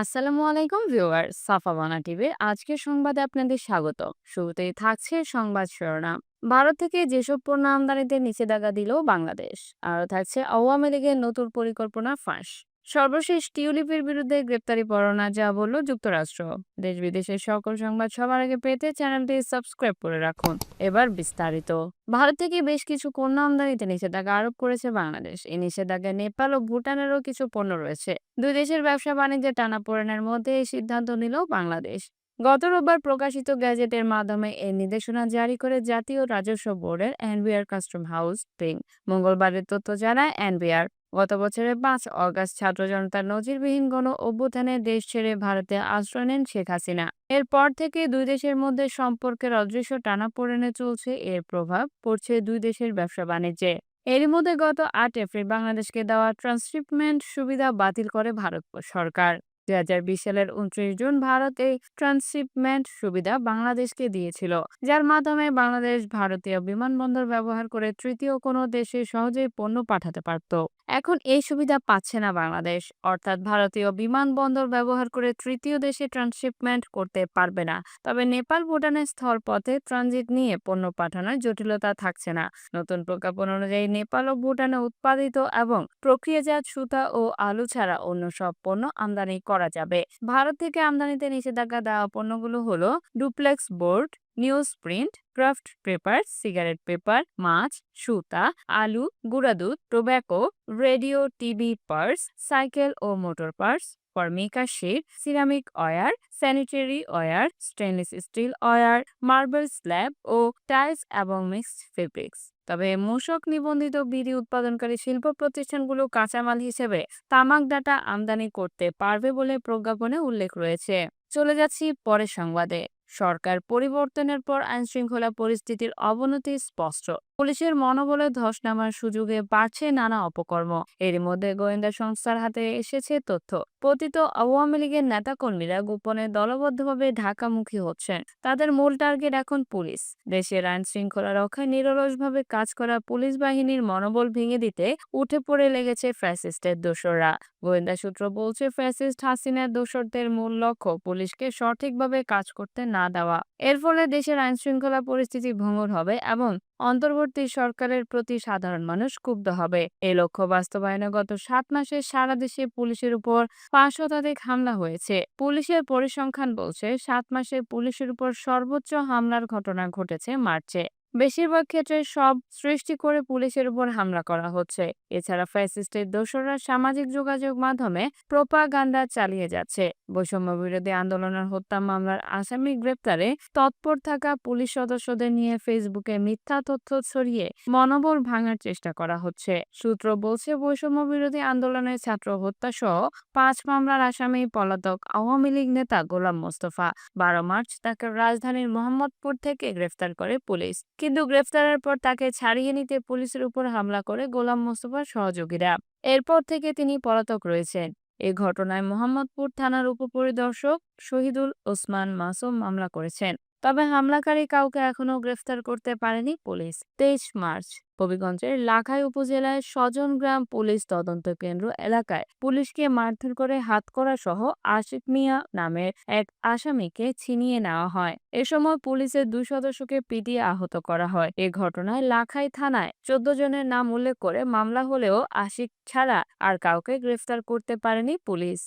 আসসালামু আলাইকুম ভিউয়ার সাফা বানা টিভির আজকের সংবাদে আপনাদের স্বাগত। শুরুতেই থাকছে সংবাদ শিরোনাম। ভারত থেকে যেসব পণ্য আমদানিতে নিষেধাজ্ঞা দিল বাংলাদেশ, আরও থাকছে আওয়ামী লীগের নতুন পরিকল্পনা ফাঁস। সর্বশেষ টিউলিপের বিরুদ্ধে গ্রেপ্তারি পরোয়ানা, যা বলল যুক্তরাষ্ট্র। দেশ বিদেশের সকল সংবাদ সবার আগে পেতে চ্যানেলটি সাবস্ক্রাইব করে রাখুন। এবার বিস্তারিত। ভারত থেকে বেশ কিছু পণ্য আমদানিতে নিষেধাজ্ঞা আরোপ করেছে বাংলাদেশ। এই নিষেধাজ্ঞায় নেপাল ও ভুটানেরও কিছু পণ্য রয়েছে। দুই দেশের ব্যবসা বাণিজ্যের টানাপোড়েনের মধ্যে এই সিদ্ধান্ত নিল বাংলাদেশ। গত রোববার প্রকাশিত গ্যাজেটের মাধ্যমে এই নির্দেশনা জারি করে জাতীয় রাজস্ব বোর্ডের এনবিআর কাস্টম হাউস, পিং। মঙ্গলবারের তথ্য জানায় এনবিআর। গত বছরের পাঁচ অগাস্ট ছাত্র জনতার নজিরবিহীন গণ অভ্যুত্থানে দেশ ছেড়ে ভারতে আশ্রয় নেন শেখ হাসিনা। এরপর থেকে দুই দেশের মধ্যে সম্পর্কের অদৃশ্য টানাপোড়েনে চলছে এর প্রভাব, পড়ছে দুই দেশের ব্যবসা বাণিজ্যে। এরই মধ্যে গত আট এপ্রিল বাংলাদেশকে দেওয়া ট্রান্সশিপমেন্ট সুবিধা বাতিল করে ভারত সরকার। দুই হাজার বিশ সালের উনত্রিশ জুন ভারত এই ট্রান্সশিপমেন্ট সুবিধা বাংলাদেশকে দিয়েছিল। যার মাধ্যমে বাংলাদেশ ভারতীয় বিমানবন্দর ব্যবহার করে তৃতীয় কোনো দেশে সহজেই পণ্য পাঠাতে পারত। এখন এই সুবিধা পাচ্ছে না বাংলাদেশ। অর্থাৎ ভারতীয় বিমানবন্দর ব্যবহার করে তৃতীয় দেশে ট্রান্সশিপমেন্ট করতে পারবে না। তবে নেপাল ভুটানের স্থলপথে ট্রানজিট নিয়ে পণ্য পাঠানোর জটিলতা থাকছে না। নতুন প্রজ্ঞাপন অনুযায়ী নেপাল ও ভুটানে উৎপাদিত এবং প্রক্রিয়াজাত সুতা ও আলু ছাড়া অন্য সব পণ্য আমদানি করা যাবে। ভারত থেকে আমদানিতে নিষেধাজ্ঞা দেওয়া পণ্যগুলো হলো duplex board, news print, craft paper, cigarette paper, মাছ, সুতা, আলু, গুঁড়া দুধ, tobacco, radio, TV parts, cycle ও motor parts. Formica sheet ceramic ware sanitary ware stainless steel ware marble slab ও টাইলস এবং মিক্সড ফেব্রিক্স তবে মূষক নিবন্ধিত বিড়ি উৎপাদনকারী শিল্প প্রতিষ্ঠানগুলো কাঁচামাল হিসেবে তামাক ডাটা আমদানি করতে পারবে বলে প্রজ্ঞাপনে উল্লেখ রয়েছে। চলে যাচ্ছি পরের সংবাদে। সরকার পরিবর্তনের পর আইনশৃঙ্খলা পরিস্থিতির অবনতি স্পষ্ট। পুলিশের মনোবলে ধস নামার সুযোগে বাড়ছে নানা অপকর্ম। এর মধ্যে গোয়েন্দা সংস্থার হাতে এসেছে তথ্য। পতিত আওয়ামী লীগের নেতাকর্মীরা গোপনে দলবদ্ধভাবে ঢাকামুখী হচ্ছেন। তাদের মূল টার্গেট এখন পুলিশ। দেশের আইন শৃঙ্খলা রক্ষায় নিরলসভাবে কাজ করা পুলিশ বাহিনীর মনোবল ভেঙে দিতে উঠে পড়ে লেগেছে ফ্যাসিস্টের দোসররা। গোয়েন্দা সূত্র বলছে, ফ্যাসিস্ট হাসিনার দোসরদের মূল লক্ষ্য পুলিশকে সঠিকভাবে কাজ করতে না দেওয়া। এর ফলে দেশের আইনশৃঙ্খলা পরিস্থিতি ভঙ্গুর হবে এবং অন্তর্বর্তী সরকারের প্রতি সাধারণ মানুষ ক্ষুব্ধ হবে। এ লক্ষ্য বাস্তবায়নে গত সাত মাসে সারা দেশে পুলিশের উপর পাঁচ শতাধিক হামলা হয়েছে। পুলিশের পরিসংখ্যান বলছে, সাত মাসে পুলিশের উপর সর্বোচ্চ হামলার ঘটনা ঘটেছে মার্চে। বেশিরভাগ ক্ষেত্রে সব সৃষ্টি করে পুলিশের উপর হামলা করা হচ্ছে। এছাড়া ফ্যাসিস্টের দোসররা সামাজিক যোগাযোগ মাধ্যমে প্রোপাগান্ডা চালিয়ে যাচ্ছে। বৈষম্য বিরোধী আন্দোলনের হত্যা মামলার আসামি গ্রেপ্তারে তৎপর থাকা পুলিশ সদস্যদের নিয়ে ফেসবুকে মিথ্যা তথ্য ছড়িয়ে মনোবল ভাঙার চেষ্টা করা হচ্ছে। সূত্র বলছে, বৈষম্য বিরোধী আন্দোলনের ছাত্র হত্যা সহ পাঁচ মামলার আসামি পলাতক আওয়ামী লীগ নেতা গোলাম মোস্তফা। বারো মার্চ তাকে রাজধানীর মোহাম্মদপুর থেকে গ্রেফতার করে পুলিশ। কিন্তু গ্রেফতারের পর তাকে ছাড়িয়ে নিতে পুলিশের উপর হামলা করে গোলাম মোস্তফার সহযোগীরা। এরপর থেকে তিনি পলাতক রয়েছেন। এ ঘটনায় মোহাম্মদপুর থানার উপপরিদর্শক শহীদুল ওসমান মাসুম মামলা করেছেন। তবে হামলাকারী কাউকে এখনও গ্রেফতার করতে পারেনি পুলিশ। তেইশ মার্চ, হবিগঞ্জের লাখাই উপজেলায় স্বজন গ্রাম পুলিশ তদন্ত কেন্দ্র এলাকায় পুলিশকে মারধর করে হাতকড়া সহ আশিক মিয়া নামের এক আসামিকে ছিনিয়ে নেওয়া হয়। এ সময় পুলিশের দুই সদস্যকে পিটিয়ে আহত করা হয়। এ ঘটনায় লাখাই থানায় চোদ্দ জনের নাম উল্লেখ করে মামলা হলেও আশিক ছাড়া আর কাউকে গ্রেফতার করতে পারেনি পুলিশ।